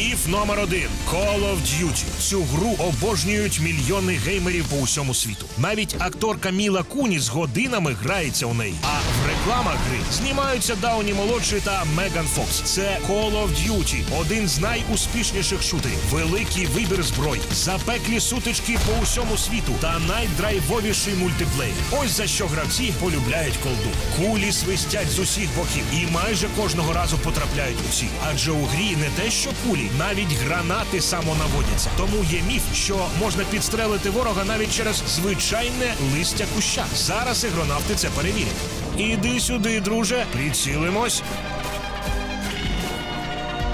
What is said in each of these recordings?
Міф номер один Call of Duty. Цю гру обожнюють мільйони геймерів по усьому світу. Навіть акторка Міла Куніс годинами грається у неї. А в рекламах гри знімаються Дауні молодший та Меган Фокс. Це Call of Duty, один з найуспішніших шутерів. Великий вибір зброї, запеклі сутички по усьому світу та найдрайвовіший мультиплеєр. Ось за що гравці полюбляють колду. Кулі свистять з усіх боків і майже кожного разу потрапляють у ціль. Адже у грі не те, що кулі, навіть гранати самонаводяться. Тому є міф, що можна підстрелити ворога навіть через звичайне листя куща. Зараз ігронавти це перевірять. Іди сюди, друже, прицілимось.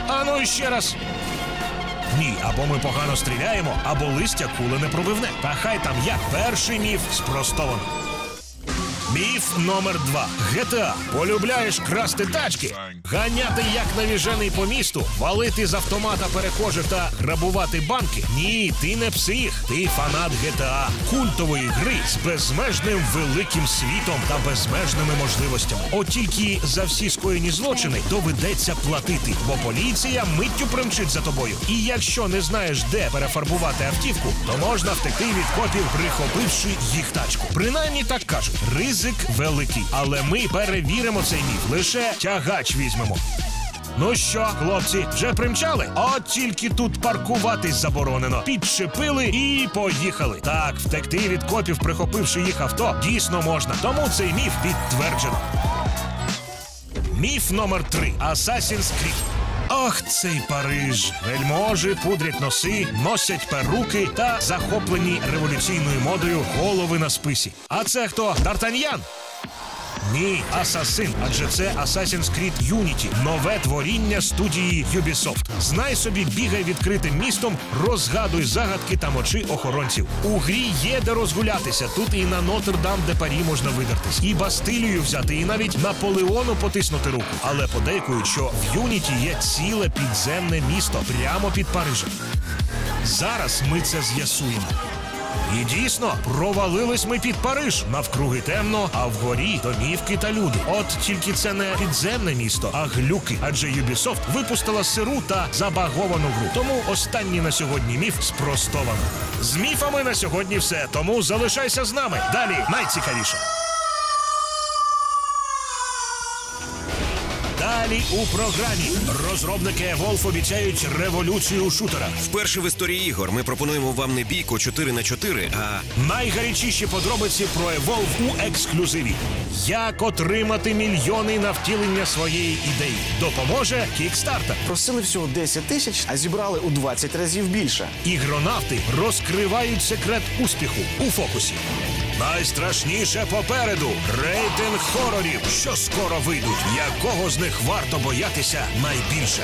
Ану ще раз. Ні, або ми погано стріляємо, або листя кули не пробивне. Та хай там як перший міф спростовано. Міф номер два. ГТА. Полюбляєш красти тачки, ганяти як навіжений по місту, валити з автомата перехожих та грабувати банки. Ні, ти не псих, ти фанат ГТА, культової гри з безмежним великим світом та безмежними можливостями. От тільки за всі скоєні злочини доведеться платити, бо поліція миттю примчить за тобою. І якщо не знаєш, де перефарбувати автівку, то можна втекти від копів, прихопивши їх тачку. Принаймні так кажуть, ризик великий. Але ми перевіримо цей міф. Лише тягач візьмемо. Ну що, хлопці, вже примчали? От тільки тут паркуватись заборонено. Підчепили і поїхали. Так, втекти від копів, прихопивши їх авто, дійсно можна. Тому цей міф підтверджено. Міф номер три Assassin's Creed. Ох, цей Париж! Вельможі пудрять носи, носять перуки та захоплені революційною модою голови на списі. А це хто? Д'Артаньян? Ні, Асасин, адже це Assassin's Creed Unity, нове творіння студії Ubisoft. Знай собі, бігай відкритим містом, розгадуй загадки та мочи охоронців. У грі є де розгулятися. Тут і на Нотр-Дам де Парі можна видертись, і Бастилію взяти, і навіть Наполеону потиснути руку. Але подейкують, що в Юніті є ціле підземне місто прямо під Парижем. Зараз ми це з'ясуємо. І дійсно, провалились ми під Париж. Навкруги темно, а вгорі домівки та люди. От тільки це не підземне місто, а глюки. Адже Ubisoft випустила сиру та забаговану гру. Тому останній на сьогодні міф спростовано. З міфами на сьогодні все. Тому залишайся з нами. Далі найцікавіше. Далі у програмі розробники Evolve обіцяють революцію у шутерах. Вперше в історії ігор ми пропонуємо вам не бійку 4 на 4 а Найгарячіші подробиці про Evolve у ексклюзиві. Як отримати мільйони на втілення своєї ідеї? Допоможе Kickstarter. Просили всього 10 тисяч, а зібрали у 20 разів більше. Ігронавти розкривають секрет успіху у фокусі. Найстрашніше попереду рейтинг хорорів, що скоро вийдуть. Якого з них варто боятися найбільше?